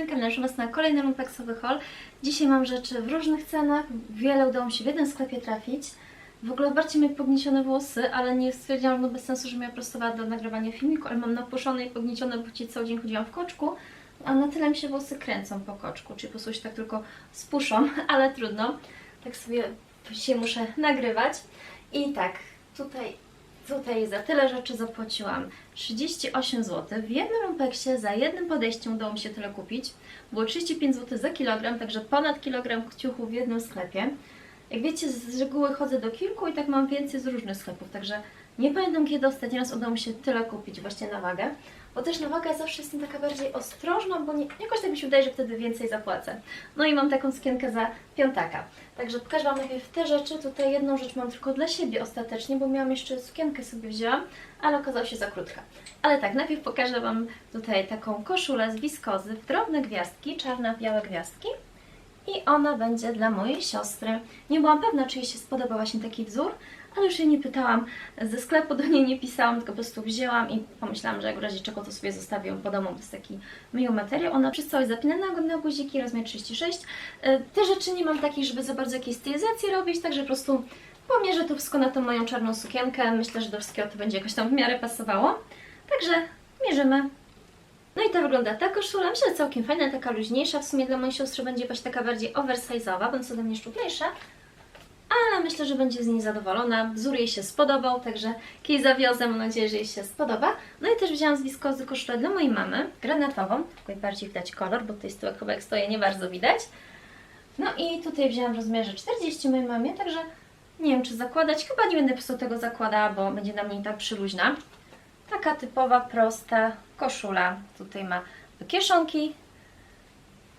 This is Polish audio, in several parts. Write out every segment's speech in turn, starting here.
moim kanale, Was na kolejny lumpeksowy haul. Dzisiaj mam rzeczy w różnych cenach, wiele udało mi się w jednym sklepie trafić. W ogóle bardziej mieć pogniecione włosy, ale nie stwierdziłam, no bez sensu, że miała prostowała do nagrywania filmiku, ale mam napuszone i pogniecione, bo ci cały dzień chodziłam w koczku, a na tyle mi się włosy kręcą po koczku, czyli po prostu się tak tylko spuszą, ale trudno. Tak sobie dzisiaj muszę nagrywać. I tak, tutaj Tutaj za tyle rzeczy zapłaciłam 38 zł. W jednym lumpeksie za jednym podejściem udało mi się tyle kupić. Było 35 zł za kilogram, także ponad kilogram ciuchów w jednym sklepie. Jak wiecie, z reguły chodzę do kilku i tak mam więcej z różnych sklepów, także nie pamiętam kiedy ostatni raz udało mi się tyle kupić właśnie na wagę. Bo też na wagę zawsze jestem taka bardziej ostrożna, bo nie, jakoś tak mi się wydaje, że wtedy więcej zapłacę. No i mam taką skienkę za piątaka. Także pokażę Wam najpierw te rzeczy. Tutaj jedną rzecz mam tylko dla siebie ostatecznie, bo miałam jeszcze sukienkę sobie wzięłam, ale okazała się za krótka. Ale tak, najpierw pokażę Wam tutaj taką koszulę z wiskozy w drobne gwiazdki, czarno-białe gwiazdki. I ona będzie dla mojej siostry. Nie byłam pewna, czy jej się spodoba właśnie taki wzór, ale już jej nie pytałam. Ze sklepu do niej nie pisałam, tylko po prostu wzięłam i pomyślałam, że jak w razie czego to sobie zostawię ją po domu. To jest taki myją materiał. Ona przez całość zapinana na guziki, rozmiar 36. E, Te rzeczy nie mam takich, żeby za bardzo jakieś stylizacje robić, także po prostu pomierzę to wszystko na tą moją czarną sukienkę. Myślę, że do wszystkiego to będzie jakoś tam w miarę pasowało. Także mierzymy. No i to wygląda ta koszula. Myślę, że całkiem fajna, taka luźniejsza. W sumie dla mojej siostry będzie jakaś taka bardziej oversize'owa, bądź ode mnie szczuplejsza. Ale myślę, że będzie z niej zadowolona. Wzór jej się spodobał, także kiedyś zawiozę. Mam nadzieję, że jej się spodoba. No i też wzięłam z wiskozy koszulę dla mojej mamy. Granatową. Tylko bardziej widać kolor, bo tutaj z tyłu chyba jak stoję nie bardzo widać. No i tutaj wzięłam w rozmiarze 40 mojej mamie, także nie wiem czy zakładać. Chyba nie będę po prostu tego zakładała, bo będzie na mnie tak przyluźna. Taka typowa, prosta koszula. Tutaj ma kieszonki,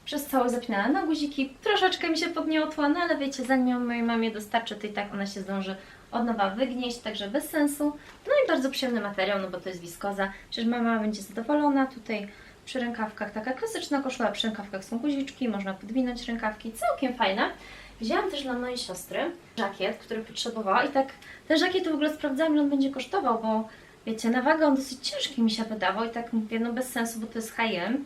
przez całe zapinana na guziki. Troszeczkę mi się podniotła, no ale wiecie, zanim ją mojej mamie dostarczę, to i tak ona się zdąży od nowa wygnieść, także bez sensu. No i bardzo przyjemny materiał, no bo to jest wiskoza. Przecież mama będzie zadowolona. Tutaj przy rękawkach taka klasyczna koszula, przy rękawkach są guziczki, można podwinąć rękawki, całkiem fajna. Wzięłam też dla mojej siostry żakiet, który potrzebowała i tak ten żakiet w ogóle sprawdzałam, ile on będzie kosztował, bo wiecie, na wagę on dosyć ciężki mi się wydawał i tak mówię, no bez sensu, bo to jest H&M,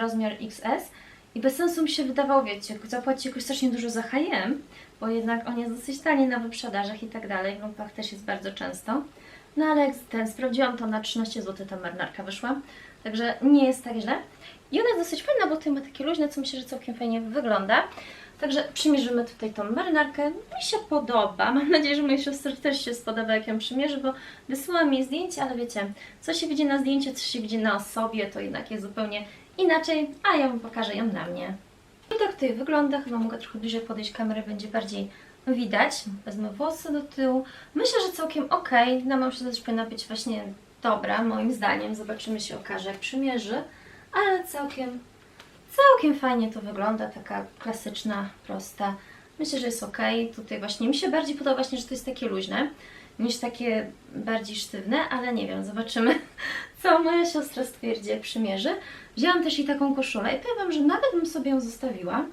rozmiar XS i bez sensu mi się wydawało, wiecie, zapłacić jakoś strasznie dużo za H&M, bo jednak on jest dosyć tani na wyprzedażach i tak dalej, w lumpach też jest bardzo często. No ale ten, sprawdziłam to na 13 zł ta marynarka wyszła, także nie jest tak źle. I ona jest dosyć fajna, bo tutaj ma takie luźne, co myślę, że całkiem fajnie wygląda. Także przymierzymy tutaj tą marynarkę. Mi się podoba. Mam nadzieję, że mojej siostrze też się spodoba, jak ją przymierzy, bo wysłałam jej zdjęcie, ale wiecie, co się widzi na zdjęciu, co się widzi na osobie, to jednak jest zupełnie inaczej, a ja Wam pokażę ją na mnie. I tak tutaj wygląda. Chyba mogę trochę bliżej podejść kamerę, będzie bardziej widać. Wezmę włosy do tyłu. Myślę, że całkiem ok. Na mam się też powinna być właśnie dobra, moim zdaniem. Zobaczymy, się okaże, jak przymierzy. Ale całkiem Całkiem fajnie to wygląda, taka klasyczna, prosta. Myślę, że jest ok. Tutaj właśnie mi się bardziej podoba właśnie, że to jest takie luźne, niż takie bardziej sztywne, ale nie wiem, zobaczymy, co moja siostra stwierdzi, jak przymierzy. Wzięłam też jej taką koszulę i powiem Wam, że nawet bym sobie ją zostawiła,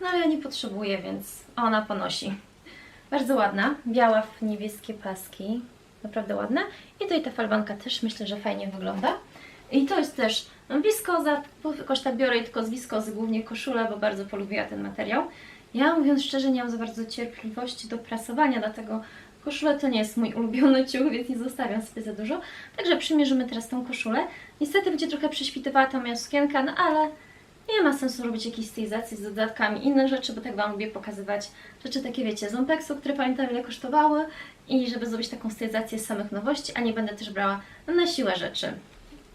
no ale ja nie potrzebuję, więc ona ponosi. Bardzo ładna, biała w niebieskie paski, naprawdę ładna. I tutaj ta falbanka też myślę, że fajnie wygląda. I to jest też no, wiskoza, jakoś tak biorę tylko z wiskozy, głównie koszulę, bo bardzo polubiła ten materiał. Ja mówiąc szczerze, nie mam za bardzo cierpliwości do prasowania, dlatego koszula to nie jest mój ulubiony ciuch, więc nie zostawiam sobie za dużo. Także przymierzymy teraz tą koszulę. Niestety będzie trochę prześwitowała ta moja sukienka, no ale nie ma sensu robić jakiejś stylizacji z dodatkami, inne rzeczy, bo tak Wam lubię pokazywać rzeczy takie, wiecie, z Ompexu, które pamiętam ile kosztowały i żeby zrobić taką stylizację z samych nowości, a nie będę też brała na siłę rzeczy.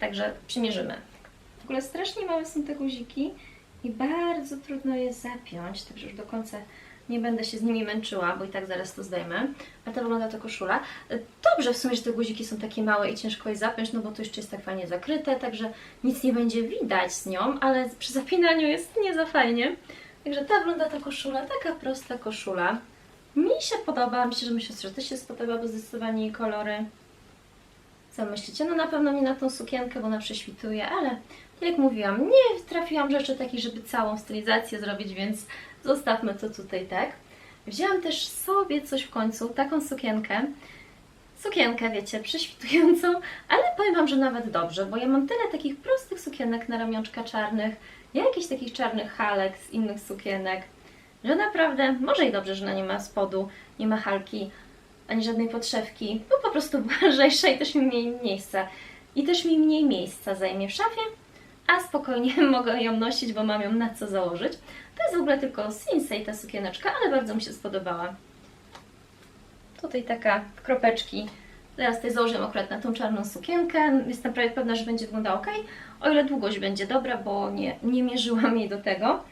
Także przymierzymy. W ogóle strasznie małe są te guziki i bardzo trudno je zapiąć, także już do końca nie będę się z nimi męczyła, bo i tak zaraz to zdejmę. A ta wygląda to koszula. Dobrze w sumie, że te guziki są takie małe i ciężko je zapiąć, no bo to jeszcze jest tak fajnie zakryte, także nic nie będzie widać z nią, ale przy zapinaniu jest nie za fajnie. Także ta wygląda ta koszula, taka prosta koszula. Mi się podoba, myślę, że mi siostrze też się spodoba, bo zdecydowanie jej kolory. Co myślicie? No na pewno nie na tą sukienkę, bo ona prześwituje, ale jak mówiłam, nie trafiłam rzeczy takich, żeby całą stylizację zrobić, więc zostawmy to tutaj tak. Wzięłam też sobie coś w końcu, taką sukienkę. Sukienkę, wiecie, prześwitującą, ale powiem Wam, że nawet dobrze, bo ja mam tyle takich prostych sukienek na ramionczka czarnych jakichś takich czarnych halek z innych sukienek, że naprawdę, może i dobrze, że na nie ma spodu, nie ma halki, ani żadnej podszewki, bo po prostu lżejsza i też mi mniej miejsca. I też mi mniej miejsca zajmie w szafie, a spokojnie mogę ją nosić, bo mam ją na co założyć. To jest w ogóle tylko Sinsei ta sukieneczka, ale bardzo mi się spodobała. Tutaj taka kropeczki. Teraz tutaj założyłam akurat na tą czarną sukienkę. Jestem prawie pewna, że będzie wyglądała ok. O ile długość będzie dobra, bo nie, nie mierzyłam jej do tego.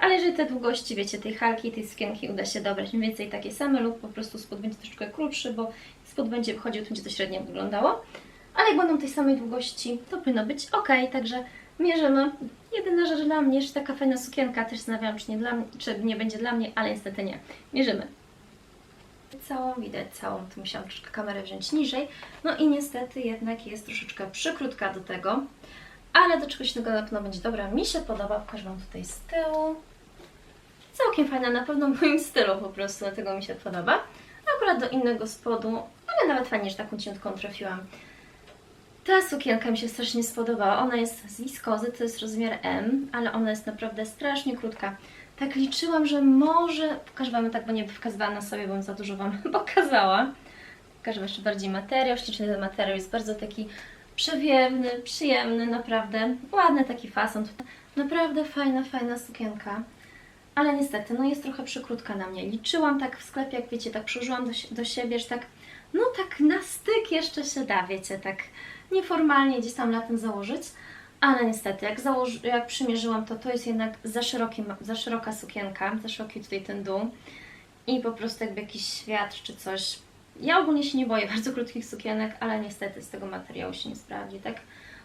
Ale jeżeli te długości, wiecie, tej halki tej sukienki uda się dobrać mniej więcej takie same lub po prostu spód będzie troszeczkę krótszy, bo spód będzie wchodził, to będzie to średnio wyglądało. Ale jak będą tej samej długości, to powinno być ok, także mierzymy. Jedyna rzecz dla mnie, że taka fajna sukienka, też zastanawiałam, czy nie, dla czy nie będzie dla mnie, ale niestety nie. Mierzymy. Całą, widać całą, tu musiałam troszeczkę kamerę wziąć niżej. No i niestety jednak jest troszeczkę przykrótka do tego, ale do czegoś tego na pewno będzie dobra. Mi się podoba, pokażę Wam tutaj z tyłu. Całkiem fajna, na pewno w moim stylu po prostu, dlatego mi się podoba. Akurat do innego spodu, ale nawet fajnie, że taką cienką trafiłam. Ta sukienka mi się strasznie spodobała. Ona jest z wiskozy, to jest rozmiar M, ale ona jest naprawdę strasznie krótka. Tak liczyłam, że może... Pokażę Wam tak, bo nie wykazywałam na sobie, bym za dużo Wam pokazała. Pokażę Wam jeszcze bardziej materiał. Śliczny ten materiał jest bardzo taki przewiewny, przyjemny, naprawdę. Ładny taki fason. Naprawdę fajna, fajna sukienka. Ale niestety, no jest trochę przykrótka na mnie. Liczyłam tak w sklepie, jak wiecie, tak przyłożyłam do, do siebie, że tak, no tak na styk jeszcze się da, wiecie, tak nieformalnie gdzieś tam latem założyć. Ale niestety, jak, założy, jak przymierzyłam, to to jest jednak za, szeroki, za szeroka sukienka, za szeroki tutaj ten dół. I po prostu jakby jakiś świat czy coś. Ja ogólnie się nie boję bardzo krótkich sukienek, ale niestety z tego materiału się nie sprawdzi, tak?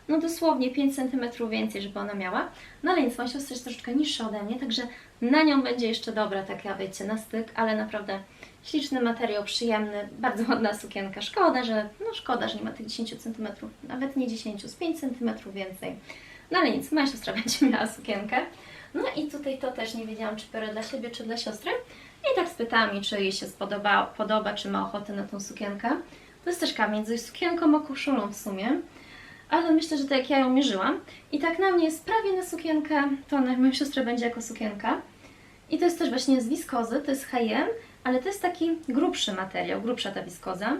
No dosłownie 5 cm więcej, żeby ona miała. No ale nic, moja siostra jest troszeczkę niższa ode mnie, także na nią będzie jeszcze dobra, tak ja wiecie, na styk, ale naprawdę śliczny materiał, przyjemny, bardzo ładna sukienka. Szkoda, że, no szkoda, że nie ma tych 10 cm, nawet nie 10, z 5 cm więcej. No ale nic, moja siostra będzie miała sukienkę. No i tutaj to też nie wiedziałam, czy biorę dla siebie, czy dla siostry. I tak spytałam jej, czy jej się spodoba, podoba, czy ma ochotę na tą sukienkę. To jest też kamień między sukienką a koszulą w sumie. Ale myślę, że tak jak ja ją mierzyłam. I tak na mnie jest prawie na sukienkę, to na moją siostrę będzie jako sukienka. I to jest też właśnie z wiskozy, to jest H&M, ale to jest taki grubszy materiał, grubsza ta wiskoza.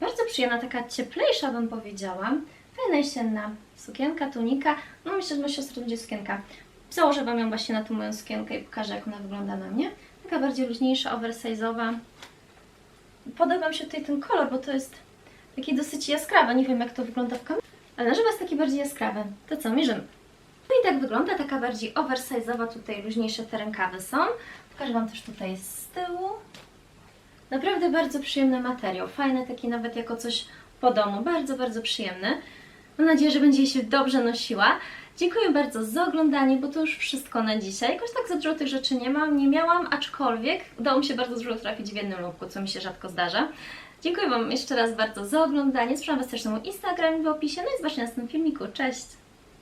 Bardzo przyjemna, taka cieplejsza bym powiedziała. Fajna jesienna sukienka, tunika. No myślę, że moja siostra będzie sukienka. Założę Wam ją właśnie na tą moją sukienkę i pokażę, jak ona wygląda na mnie. Taka bardziej luźniejsza, oversize'owa. Podoba mi się tutaj ten kolor, bo to jest taki dosyć jaskrawy. Nie wiem, jak to wygląda w kamerze, ale na żywo jest taki bardziej jaskrawy. To co, mierzymy. No i tak wygląda, taka bardziej oversize'owa, tutaj luźniejsze te rękawy są. Pokażę Wam też tutaj z tyłu. Naprawdę bardzo przyjemny materiał, fajny taki nawet jako coś po domu, bardzo, bardzo przyjemny. Mam nadzieję, że będzie się dobrze nosiła. Dziękuję bardzo za oglądanie, bo to już wszystko na dzisiaj. Jakoś tak za dużo tych rzeczy nie mam, nie miałam, aczkolwiek udało mi się bardzo dużo trafić w jednym lubku, co mi się rzadko zdarza. Dziękuję Wam jeszcze raz bardzo za oglądanie. Zapraszam Was też na mój Instagram w opisie, no i zobaczcie na następnym filmiku. Cześć!